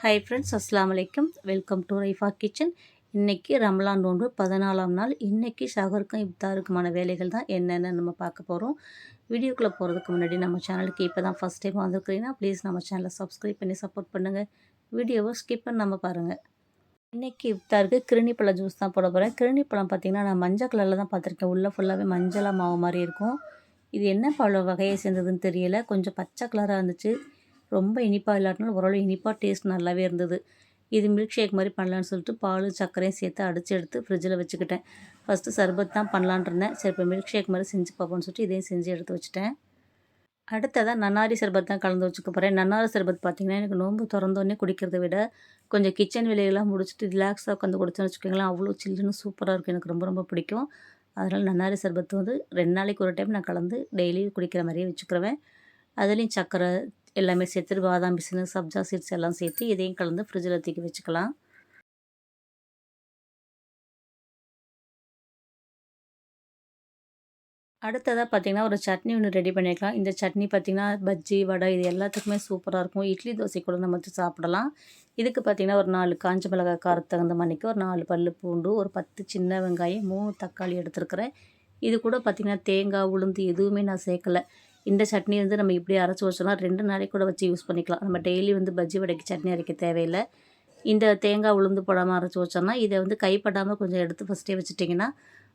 Hi friends அஸ்லாம் வலைக்கம் welcome to Raifa kitchen இன்றைக்கி ரம்லான் நோன்பு பதினாலாம் நாள். இன்றைக்கி ஷகருக்கும் இப்தாருக்குமான வேலைகள் தான் என்னென்னு நம்ம பார்க்க போகிறோம் வீடியோக்குள்ளே போகிறதுக்கு முன்னாடி நம்ம சேனலுக்கு இப்போ தான் ஃபஸ்ட் டைம் வந்திருக்கிறீங்கன்னா ப்ளீஸ் நம்ம சேனலை சப்ஸ்கிரைப் பண்ணி சப்போர்ட் பண்ணுங்கள் வீடியோவை ஸ்கிப் பண்ணாமல் பாருங்கள் இன்றைக்கி இப்தாருக்கு கிருணிப்பழ ஜூஸ் தான் போட போகிறேன் கிருணிப்பழம் பார்த்திங்கன்னா நான் மஞ்சள் கலரில் தான் பார்த்துருக்கேன். உள்ளே ஃபுல்லாகவே மஞ்சளாக மாவு மாதிரி இருக்கும். இது என்ன பழ வகையை சேர்ந்ததுன்னு தெரியலை. கொஞ்சம் பச்சை கலராக இருந்துச்சு. ரொம்ப இனிப்பாக இல்லாட்டினாலும் ஓரளவு இனிப்பாக டேஸ்ட் நல்லாவே இருந்தது. இது மில்க் ஷேக் மாதிரி பண்ணலான்னு சொல்லிட்டு பால் சர்க்கரையும் சேர்த்து அடித்து எடுத்து ஃப்ரிட்ஜில் வச்சுக்கிட்டேன். ஃபஸ்ட்டு சர்பத் தான் பண்ணலான் இருந்தேன். சரி இப்போ மில்க் ஷேக் மாதிரி செஞ்சு பார்ப்போம்னு சொல்லிட்டு இதையும் செஞ்சு எடுத்து வச்சுட்டேன். அடுத்ததான் நன்னாரி சர்பத் தான் கலந்து வச்சுக்க போகிறேன் நன்னாரி சர்பத் பார்த்திங்கன்னா எனக்கு நோம்பு திறந்தோடனே குடிக்கிறத விட கொஞ்சம் கிச்சன் வேலையெல்லாம் முடிச்சுட்டு ரிலாக்ஸாக உட்காந்து குடிச்சோன்னு வச்சுக்கோங்களேன் அவ்வளோ சில்லுன்னு சூப்பராக இருக்கும். எனக்கு ரொம்ப ரொம்ப பிடிக்கும். அதனால் நன்னாரி சர்பத் வந்து ரெண்டு நாளைக்கு ஒரு டைம் நான் கலந்து டெய்லி குடிக்கிற மாதிரியே வச்சுக்கிறவேன் அதுலேயும் சர்க்கரை எல்லாமே சேர்த்து பாதாம் பிசினு சப்ஜா சீட்ஸ் எல்லாம் சேர்த்து இதையும் கலந்து ஃப்ரிட்ஜில் தூக்கி வச்சுக்கலாம். அடுத்ததாக பார்த்திங்கன்னா ஒரு சட்னி ஒன்று ரெடி பண்ணிக்கலாம். இந்த சட்னி பார்த்திங்கன்னா பஜ்ஜி வடை இது எல்லாத்துக்குமே சூப்பராக இருக்கும். இட்லி தோசை கூட நம்ம வச்சு சாப்பிடலாம். இதுக்கு பார்த்திங்கன்னா ஒரு நாலு காஞ்ச மிளகாய் காரத்து தகுந்த மணிக்கு ஒரு நாலு பல் பூண்டு ஒரு பத்து சின்ன வெங்காயம் மூணு தக்காளி எடுத்துருக்குறேன். இது கூட பார்த்திங்கன்னா தேங்காய் உளுந்து எதுவுமே நான் சேர்க்கலை. இந்த சட்னி வந்து நம்ம இப்படி அரைச்சி வச்சோம்னா ரெண்டு நாளைக்கு கூட வச்சு யூஸ் பண்ணிக்கலாம். நம்ம டெய்லி வந்து பஜ்ஜி வடைக்கு சட்னி அரைக்க தேவையில்லை. இந்த தேங்காய் உளுந்து போடாமல் அரைச்சி வச்சோம்னா இதை வந்து கைப்படாமல் கொஞ்சம் எடுத்து ஃபஸ்ட்டே வச்சுட்டிங்கன்னா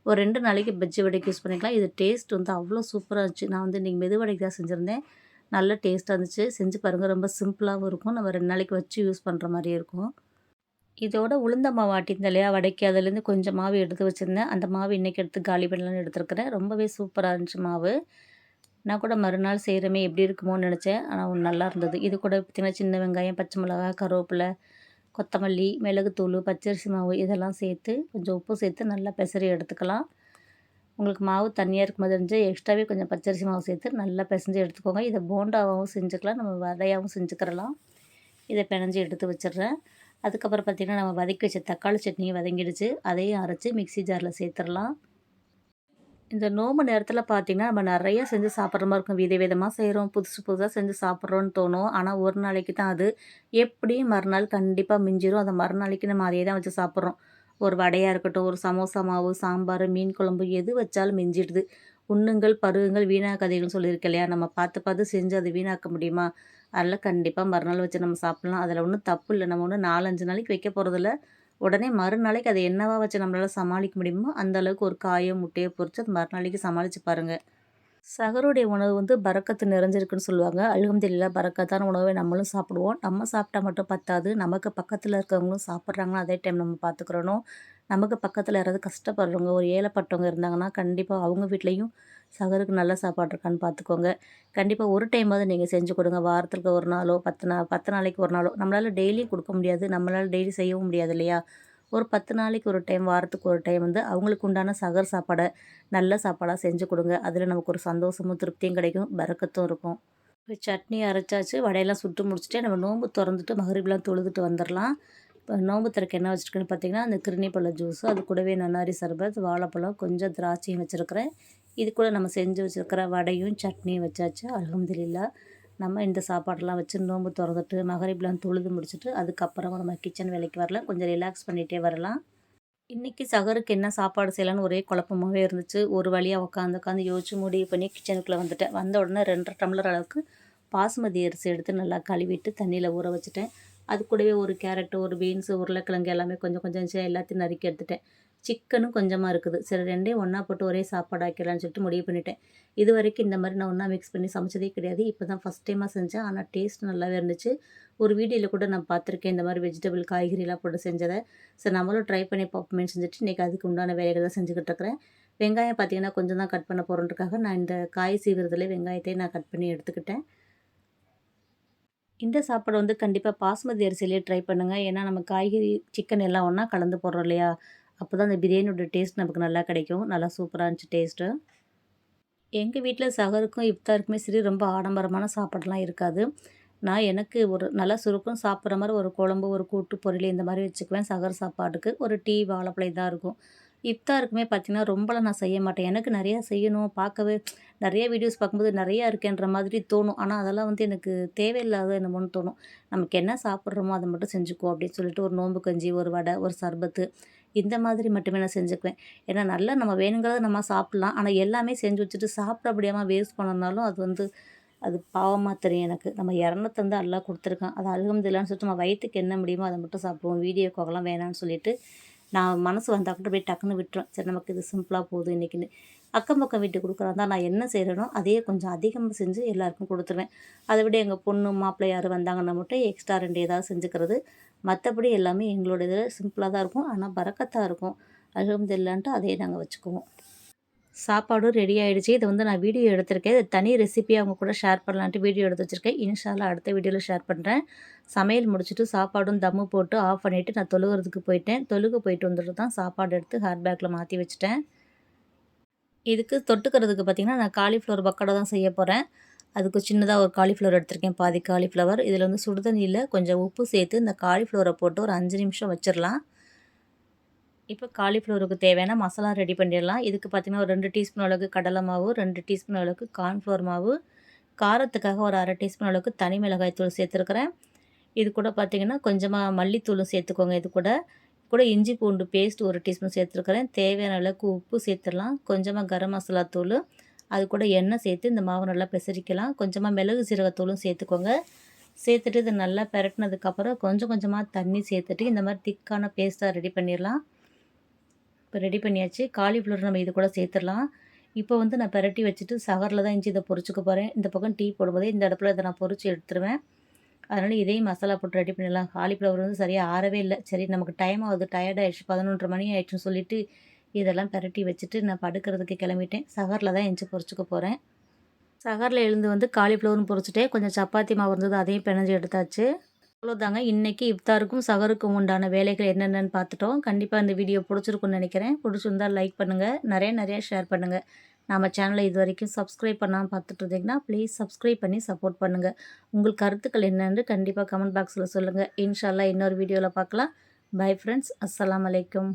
ஒரு ரெண்டு நாளைக்கு பஜ்ஜி வடைக்கு யூஸ் பண்ணிக்கலாம். இது டேஸ்ட் வந்து அவ்வளோ சூப்பராக இருந்துச்சு. நான் வந்து இன்றைக்கி மெது வடைக்கு தான் செஞ்சுருந்தேன். நல்ல டேஸ்ட்டாக இருந்துச்சு. செஞ்சு பாருங்கள் ரொம்ப சிம்பிளாகவும் இருக்கும். நம்ம ரெண்டு நாளைக்கு வச்சு யூஸ் பண்ணுற மாதிரியே இருக்கும். இதோட உளுந்த மாவு ஆட்டியிருந்தேன் இல்லையா? வடைக்கு அதுலேருந்து கொஞ்சம் மாவு எடுத்து வச்சுருந்தேன். அந்த மாவு இன்றைக்கி எடுத்து காலி பண்ணலான்னு எடுத்துருக்கிறேன். ரொம்பவே சூப்பராக இருந்துச்சு மாவு. நான் கூட மறுநாள் செய்கிறமே எப்படி இருக்குமோன்னு நினச்சேன். ஆனால் நல்லா இருந்தது. இது கூட பார்த்திங்கன்னா சின்ன வெங்காயம் பச்சை மிளகா கருவேப்பிலை கொத்தமல்லி மிளகுத்தூள் பச்சரிசி மாவு இதெல்லாம் சேர்த்து கொஞ்சம் உப்பு சேர்த்து நல்லா பெசரி எடுத்துக்கலாம். உங்களுக்கு மாவு தண்ணியாக இருக்கும்போது இருந்துச்சு எக்ஸ்ட்ராவே கொஞ்சம் பச்சரிசி மாவு சேர்த்து நல்லா பிசைஞ்சு எடுத்துக்கோங்க. இதை போண்டாவாகவும் செஞ்சுக்கலாம். நம்ம வடையாகவும் செஞ்சுக்கிறலாம். இதை பிணைஞ்சி எடுத்து வச்சிடுறேன். அதுக்கப்புறம் பார்த்திங்கன்னா நம்ம வதக்கி வச்ச தக்காளி சட்னியை வதங்கிடுச்சு. அதையும் அரைச்சி மிக்சி ஜாரில் சேர்த்துடலாம். இந்த நோம்பு நேரத்தில் பார்த்திங்கன்னா நம்ம நிறையா செஞ்சு சாப்பிட்ற மாதிரி இருக்கும். வித விதமாக செய்கிறோம் புதுசு புதுசாக செஞ்சு சாப்பிட்றோன்னு தோணும். ஆனால் ஒரு நாளைக்கு தான் அது எப்படியும் மறுநாள் கண்டிப்பாக மிஞ்சிரும். அந்த மறுநாளைக்கு நம்ம அதையே தான் வச்சு சாப்பிட்றோம். ஒரு வடையாக இருக்கட்டும் ஒரு சமோசா மாவு சாம்பார் மீன் குழம்பு எது வச்சாலும் மிஞ்சிடுது. உண்ணுங்கள் பருகுங்கள் வீணாக்காதீங்கன்னு சொல்லியிருக்க இல்லையா? நம்ம பார்த்து பார்த்து செஞ்சு அதை வீணாக்க முடியுமா? அதில் கண்டிப்பாக மறுநாள் வச்சு நம்ம சாப்பிட்லாம். அதில் ஒன்றும் தப்பு இல்லை. நம்ம ஒன்றும் நாலஞ்சு நாளைக்கு வைக்க போகிறதில்ல உடனே மறுநாளைக்கு அதை என்னவா வச்சு நம்மளால் சமாளிக்க முடியுமோ அந்த அளவுக்கு ஒரு காயோ முட்டையோ பொறிச்சு அது மறுநாளைக்கு சமாளித்து பாருங்கள் சகருடைய உணவு வந்து பறக்கத்து நிறைஞ்சிருக்குன்னு சொல்லுவாங்க. அழுகம்தில்ல பறக்கத்தான உணவை நம்மளும் சாப்பிடுவோம். நம்ம சாப்பிட்டா மட்டும் பத்தாது. நமக்கு பக்கத்தில் இருக்கிறவங்களும் சாப்பிட்றாங்களோ அதே டைம் நம்ம பார்த்துக்கிறணும் நமக்கு பக்கத்தில் யாராவது கஷ்டப்படுறவங்க ஒரு ஏழைப்பட்டவங்க இருந்தாங்கன்னா கண்டிப்பாக அவங்க வீட்லேயும் சகருக்கு நல்ல சாப்பாடு இருக்கான்னு பார்த்துக்கோங்க. கண்டிப்பாக ஒரு டைமாவது நீங்கள் செஞ்சு கொடுங்க. வாரத்துக்கு ஒரு நாளோ பத்து நாள் பத்து நாளைக்கு ஒரு நாளோ. நம்மளால் டெய்லியும் கொடுக்க முடியாது. நம்மளால் டெய்லி செய்யவும் முடியாது இல்லையா? ஒரு பத்து நாளைக்கு ஒரு டைம் வாரத்துக்கு ஒரு டைம் வந்து அவங்களுக்கு உண்டான சகர் சாப்பாடை நல்ல சாப்பாடாக செஞ்சு கொடுங்க. அதில் நமக்கு ஒரு சந்தோஷமும் திருப்தியும் கிடைக்கும். பறக்கத்தும் இருக்கும். இப்போ சட்னி அரைச்சாச்சு. வடையெல்லாம் சுட்டு முடிச்சுட்டு நம்ம நோம்பு திறந்துட்டு மகரிப்லாம் தொழுதுட்டு வந்துடலாம் இப்போ நோம்பு திறக்க என்ன வச்சுருக்கேன்னு பார்த்தீங்கன்னா அந்த கிருணிப்பழ ஜூஸு அது கூடவே நன்னாரி சர்பத் வாழைப்பழம் கொஞ்சம் திராட்சையும் வச்சுருக்கிறேன். இது கூட நம்ம செஞ்சு வச்சுருக்கிற வடையும் சட்னியும் வச்சாச்சு அலமதுல்லா நம்ம இந்த சாப்பாடெல்லாம் வச்சு நோம்பு திறந்துட்டு மகரிப்லாம் தொழுது முடிச்சுட்டு அதுக்கப்புறமா நம்ம கிச்சன் வேலைக்கு வரலாம் கொஞ்சம் ரிலாக்ஸ் பண்ணிகிட்டே வரலாம். இன்றைக்கி சகருக்கு என்ன சாப்பாடு செய்யலான்னு ஒரே குழப்பமாகவே இருந்துச்சு. ஒரு வழியாக உட்காந்து உட்காந்து யோசிச்சு முடிவு பண்ணி கிச்சனுக்குள்ளே வந்துட்டேன். வந்த உடனே ரெண்டரை டம்ளர் அளவுக்கு பாசுமதி அரிசி எடுத்து நல்லா கழுவிட்டு தண்ணியில் ஊற வச்சுட்டேன். அது கூடவே ஒரு கேரட்டு ஒரு பீன்ஸு உருளைக்கிழங்கு எல்லாமே கொஞ்சம் கொஞ்சம் எல்லாத்தையும் நறுக்கி எடுத்துட்டேன். சிக்கனும் கொஞ்சமாக இருக்குது. சரி ரெண்டே ஒன்றா போட்டு ஒரே சாப்பாடு ஆக்கிடலான்னு சொல்லிட்டு முடிவு பண்ணிட்டேன். இது வரைக்கும் இந்த மாதிரி நான் ஒன்றா மிக்ஸ் பண்ணி சமைச்சதே கிடையாது. இப்போ தான் ஃபஸ்ட் டைமாக செஞ்சேன். ஆனால் டேஸ்ட் நல்லாவே இருந்துச்சு. ஒரு வீடியோவில் கூட நான் பார்த்துருக்கேன் இந்த மாதிரி வெஜிடபிள் காய்கறிலாம் போட்டு செஞ்சதை. சரி நம்மளும் ட்ரை பண்ணி பார்ப்போமே செஞ்சுட்டு இன்றைக்கி அதுக்கு உண்டான வேலைகள் தான் செஞ்சுக்கிட்டு இருக்கிறேன். வெங்காயம் பார்த்திங்கன்னா கொஞ்சம் தான் கட் பண்ண போகிறோன்றக்காக நான் இந்த காய் சீவிரத்துலேயே வெங்காயத்தையும் நான் கட் பண்ணி எடுத்துக்கிட்டேன். இந்த சாப்பாடு வந்து கண்டிப்பாக பாஸ்மதி அரிசியிலே ட்ரை பண்ணுங்கள் ஏன்னா நம்ம காய்கறி சிக்கன் எல்லாம் ஒன்றா கலந்து போடுறோம் இல்லையா? அப்போ தான் அந்த பிரியாணியோட டேஸ்ட் நமக்கு நல்லா கிடைக்கும். நல்லா சூப்பராக இருந்துச்சு டேஸ்ட்டு எங்கள் வீட்டில் சகருக்கும் இஃப்தாருக்குமே சரி ரொம்ப ஆடம்பரமான சாப்பாடெலாம் இருக்காது. நான் எனக்கு ஒரு நல்லா சுருக்கம் சாப்பிட்ற மாதிரி ஒரு குழம்பு ஒரு கூட்டு பொரியல் இந்த மாதிரி வச்சுக்குவேன். சகர் சாப்பாட்டுக்கு ஒரு டீ வாழைப்பழம் தான் இருக்கும். இஃப்தாருக்குமே பார்த்தீங்கன்னா ரொம்பலாம் நான் செய்ய மாட்டேன். எனக்கு நிறையா செய்யணும் பார்க்கவே நிறைய வீடியோஸ் பார்க்கும்போது நிறையா இருக்கேன்ற மாதிரி தோணும். ஆனால் அதெல்லாம் வந்து எனக்கு தேவையில்லாத என்னமோன்னு தோணும். நமக்கு என்ன சாப்பிட்றோமோ அதை மட்டும் செஞ்சுக்குவோம் அப்படின்னு சொல்லிட்டு ஒரு நோம்பு கஞ்சி ஒரு வடை ஒரு சர்பத்து இந்த மாதிரி மட்டுமே நான் செஞ்சுக்குவேன். ஏன்னா நல்லா நம்ம வேணுங்கிறத நம்ம சாப்பிட்லாம். ஆனால் எல்லாமே செஞ்சு வச்சுட்டு சாப்பிட முடியாமல் வேஸ்ட் பண்ணனாலும் அது வந்து அது பாவமாக தெரியும் எனக்கு. நம்ம இரநூத்தி வந்து அல்லா கொடுத்துருக்கான். அது அல்ஹம்துலில்லான்னு சொல்லிட்டு நம்ம வயிற்றுக்கு என்ன முடியுமோ அதை மட்டும் சாப்பிடுவோம். வீடியோக்காகலாம் வேணாம்னு சொல்லிட்டு நான் மனசு வந்தால் கூட போய் டக்குன்னு விட்டுரும் சரி நமக்கு இது சிம்பிளாக போதும் இன்றைக்கின்னு அக்கம் பக்கம் வீட்டு கொடுக்குறாந்தா நான் என்ன செய்கிறேனோ அதையே கொஞ்சம் அதிகமாக செஞ்சு எல்லாருக்கும் கொடுத்துருவேன். அதை விட எங்கள் பொண்ணு மாப்பிள்ளை யார் வந்தாங்கன்னா மட்டும் எக்ஸ்ட்ரா ரெண்டு ஏதாவது செஞ்சுக்கிறது. மற்றபடி எல்லாமே எங்களோட இதில் சிம்பிளாக தான் இருக்கும். ஆனால் பறக்கத்தாக இருக்கும். அல்ஹம்துலில்லான்ட்டு அதையே நாங்கள் வச்சுக்குவோம். சாப்பாடும் ரெடி ஆகிடுச்சு இதை வந்து நான் வீடியோ எடுத்திருக்கேன். இது தனி ரெசிபி அவங்க கூட ஷேர் பண்ணலான்ட்டு வீடியோ எடுத்து வச்சுருக்கேன். இன்ஷால்லா அடுத்த வீடியோவில் ஷேர் பண்ணுறேன் சமையல் முடிச்சுட்டு சாப்பாடும் தம்மு போட்டு ஆஃப் பண்ணிவிட்டு நான் தொழுகிறதுக்கு போயிட்டேன். தொழுக போயிட்டு வந்துட்டு தான் சாப்பாடு எடுத்து ஹேர் பேக்கில் மாற்றி வச்சுட்டேன். இதுக்கு தொட்டுக்கிறதுக்கு பார்த்திங்கன்னா நான் காலிஃப்ளவர் பக்கடை தான் செய்ய போகிறேன் அதுக்கு சின்னதாக ஒரு காலிஃப்ளவர் எடுத்திருக்கேன். பாதி காலிஃப்ளவர் இதில் வந்து சுடுதண்ணியில் கொஞ்சம் உப்பு சேர்த்து இந்த காலிஃப்ளவரை போட்டு ஒரு அஞ்சு நிமிஷம் வச்சிடலாம் இப்போ காலிஃப்ளவருக்கு தேவையான மசாலா ரெடி பண்ணிடலாம். இதுக்கு பார்த்திங்கன்னா ஒரு ரெண்டு டீஸ்பூன் அளவுக்கு கடலை மாவு ரெண்டு டீஸ்பூன் அளவுக்கு கார்ன்ஃப்ளவர் மாவு காரத்துக்காக ஒரு அரை டீஸ்பூன் அளவுக்கு தனி மிளகாய் தூள் சேர்த்துருக்குறேன். இது கூட பார்த்திங்கன்னா கொஞ்சமாக மல்லித்தூளும் சேர்த்துக்கோங்க. இது கூட கூட இஞ்சி பூண்டு பேஸ்ட் ஒரு டீஸ்பூன் சேர்த்துருக்குறேன். தேவையான அளவுக்கு உப்பு சேர்த்துடலாம். கொஞ்சமாக கரம் மசாலா தூள் அது கூட எண்ணெய் சேர்த்து இந்த மாவு நல்லா பிசரிக்கலாம். கொஞ்சமாக மிளகு சீரகத்தூளும் சேர்த்துக்கோங்க. சேர்த்துட்டு இதை நல்லா பெரட்டினதுக்கப்புறம் கொஞ்சம் கொஞ்சமாக தண்ணி சேர்த்துட்டு இந்த மாதிரி திக்கான பேஸ்ட்டாக ரெடி பண்ணிடலாம். இப்போ ரெடி பண்ணியாச்சு. காலிஃப்ளவர் நம்ம இது கூட சேர்த்துடலாம். இப்போ வந்து நான் பெரட்டி வச்சுட்டு சகரில் தான் இஞ்சி இதை பொறிச்சுக்க போகிறேன் இந்த பக்கம் டீ போடும்போதே இந்த இடத்துல இதை நான் பொறிச்சு எடுத்துருவேன். அதனால் இதையும் மசாலா போட்டு ரெடி பண்ணிடலாம். காலிஃப்ளவர் வந்து சரியாக ஆறவே இல்லை. சரி நமக்கு டைம் ஆகுது. டயர்டாகிடுச்சு பதினொன்றரை மணி ஆகிடுச்சுன்னு சொல்லிட்டு இதெல்லாம் பெரட்டி வச்சுட்டு நான் படுக்கிறதுக்கு கிளம்பிட்டேன். சகரில் தான் எஞ்சி பொறிச்சுக்க போகிறேன் சகரில் எழுந்து வந்து காலிஃப்ளவரும் பொரிச்சிட்டே கொஞ்சம் சப்பாத்தி மாவு இருந்தது அதையும் பிணைஞ்சு எடுத்தாச்சு. அவ்வளோதாங்க இன்றைக்கி இஃப்தாருக்கும் சகருக்கும் உண்டான வேலைகள் என்னென்னு பார்த்துட்டோம். கண்டிப்பாக இந்த வீடியோ பிடிச்சிருக்குன்னு நினைக்கிறேன். பிடிச்சிருந்தால் லைக் பண்ணுங்கள் நிறைய நிறைய ஷேர் பண்ணுங்கள் நம்ம சேனலை இது வரைக்கும் சப்ஸ்கிரைப் பண்ணாமல் பார்த்துட்டு இருந்தீங்கன்னா ப்ளீஸ் சப்ஸ்கிரைப் பண்ணி சப்போர்ட் பண்ணுங்கள் உங்கள் கருத்துக்கள் என்னென்று கண்டிப்பாக கமெண்ட் பாக்ஸில் சொல்லுங்கள் இன்ஷால்லா இன்னொரு வீடியோவில் பார்க்கலாம். பை ஃப்ரெண்ட்ஸ் அஸ்லாம் வலைக்கம்